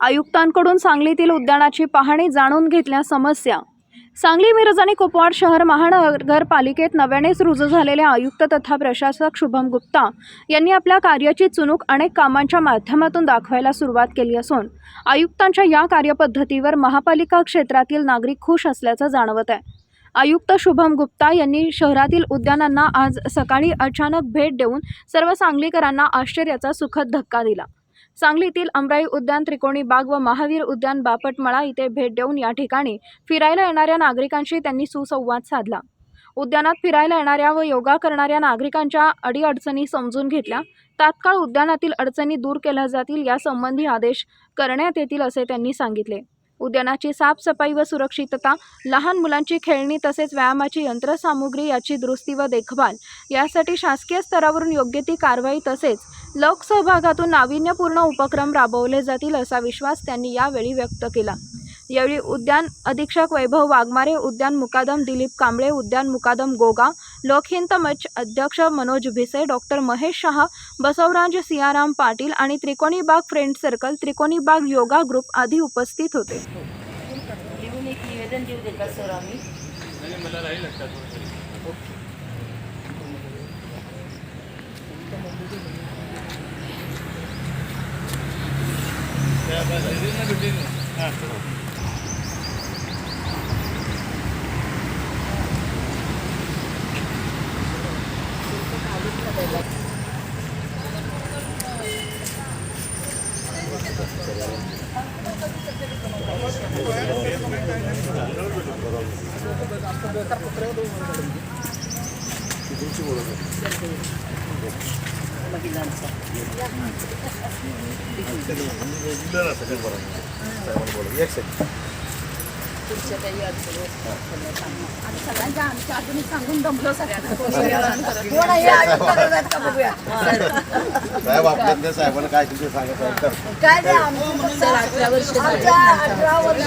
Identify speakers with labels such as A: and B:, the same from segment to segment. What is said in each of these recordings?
A: आयुक्तांकडून सांगलीतील उद्यानाची पाहणी जाणून घेतल्या समस्या. सांगली मिरज आणि कुपवाड शहर महानगरपालिकेत नव्यानेच रुजू झालेले आयुक्त तथा प्रशासक शुभम गुप्ता यांनी आपल्या कार्याची चुनूक अनेक कामांच्या माध्यमातून दाखवायला सुरुवात केली असून आयुक्तांच्या या कार्यपद्धतीवर महापालिका क्षेत्रातील नागरिक खुश असल्याचं जाणवत आहे. आयुक्त शुभम गुप्ता यांनी शहरातील उद्यानांना आज सकाळी अचानक भेट देऊन सर्व सांगलीकरांना आश्चर्याचा सुखद धक्का दिला. सांगलीतील अमराई उद्यान त्रिकोणी बाग व महावीर उद्यान बापटमळा इथे भेट देऊन या ठिकाणी फिरायला येणाऱ्या नागरिकांशी त्यांनी सुसंवाद साधला. उद्यानात फिरायला येणाऱ्या व योगा करणाऱ्या नागरिकांच्या अडीअडचणी समजून घेतल्या. तात्काळ उद्यानातील अडचणी दूर केल्या जातील यासंबंधी आदेश करण्यात येतील असे त्यांनी सांगितले. उद्यानाची साफसफाई व सुरक्षितता लहान मुलांची खेळणी तसेच व्यायामाची यंत्रसामुग्री याची दुरुस्ती व देखभाल यासाठी शासकीय स्तरावरून योग्य ती कारवाई तसेच लोकसहभागातून नाविन्यपूर्ण उपक्रम राबवले जातील असा विश्वास त्यांनी यावेळी व्यक्त केला. यावेळी उद्यान अधीक्षक वैभव वाघमारे उद्यान मुकादम दिलीप कांबळे उद्यान मुकादम गोगा लोकहित मंच अध्यक्ष मनोज भिसे डॉक्टर महेश शहा बसवराज सियाराम पाटील आणि त्रिकोणी बाग फ्रेंड सर्कल त्रिकोणी बाग योगा ग्रुप आदी उपस्थित होते.
B: सांगा.
C: आणि सगळ्यांच्या आमच्या आधुनिक सांगून दमलो
D: साहेब साहेबांना काय तुमचं सांगत
C: काय नाही
B: अठरा
C: आमच्या अठरा वर्ष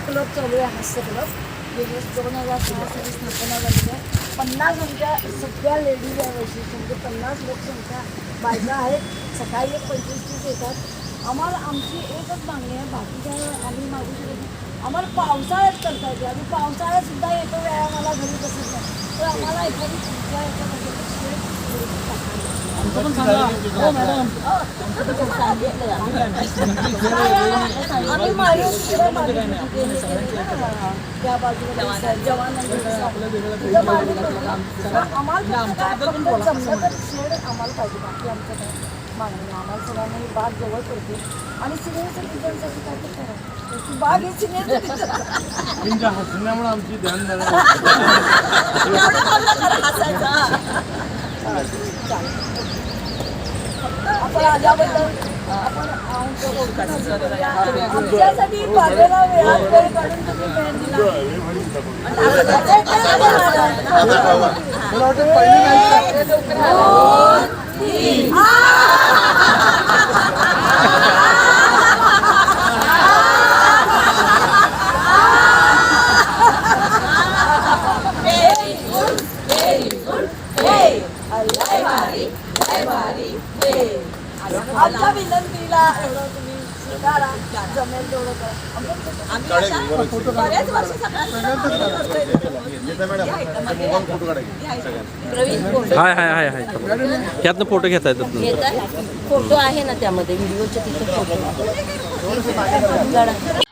C: क्लब चालू आहे हास्य क्लब दोन हजार सहा स्थापना झालेली आहे. पन्नास आमच्या सगळ्या लेडीज आहे वैशिष्ट्य म्हणजे पन्नास लोकसंख्या बायका आहेत. सकाळी एक पंचवीस तीस येतात. आम्हाला आमची एकच मागणी आहे बाकीच्या आम्ही मागू शकत आम्हाला पावसाळ्यात करता येते. आम्ही पावसाळ्यात सुद्धा येतो व्यायामाला घरी बसत नाही तर आम्हाला एखादी तुमच्या याच्यामध्ये जमलं तर शेड आम्हाला पाहिजे बाकी आमचं काय मागणी नाही. आम्हाला सगळ्यांना ही बाग जवळ पडते आणि सिनियर सिटीजनसाठी काय करा बाग ही सिनियर सिटीजन
E: तुमच्या हसण्यामुळे आमची ध्यान
C: आपण आल्याबद्दल आपण आमच्यासाठी बागेला वेळात वेळ काढून तुम्ही वेळ दिला
E: वाटतं पहिली
C: आमच्या विनंतीला एवढं तुम्ही स्वीकारा जमेल तेवढं करा. आमचं बऱ्याच वर्ष
D: येतं मॅडम. मोबाईल फोटो काढायचे सगळ्यांना
B: प्रवीण कोण
F: हाय हाय हाय हाय. यातनं फोटो घेता येतात
B: घेतात फोटो आहे ना त्यामध्ये व्हिडिओच्या तिथे फोटो.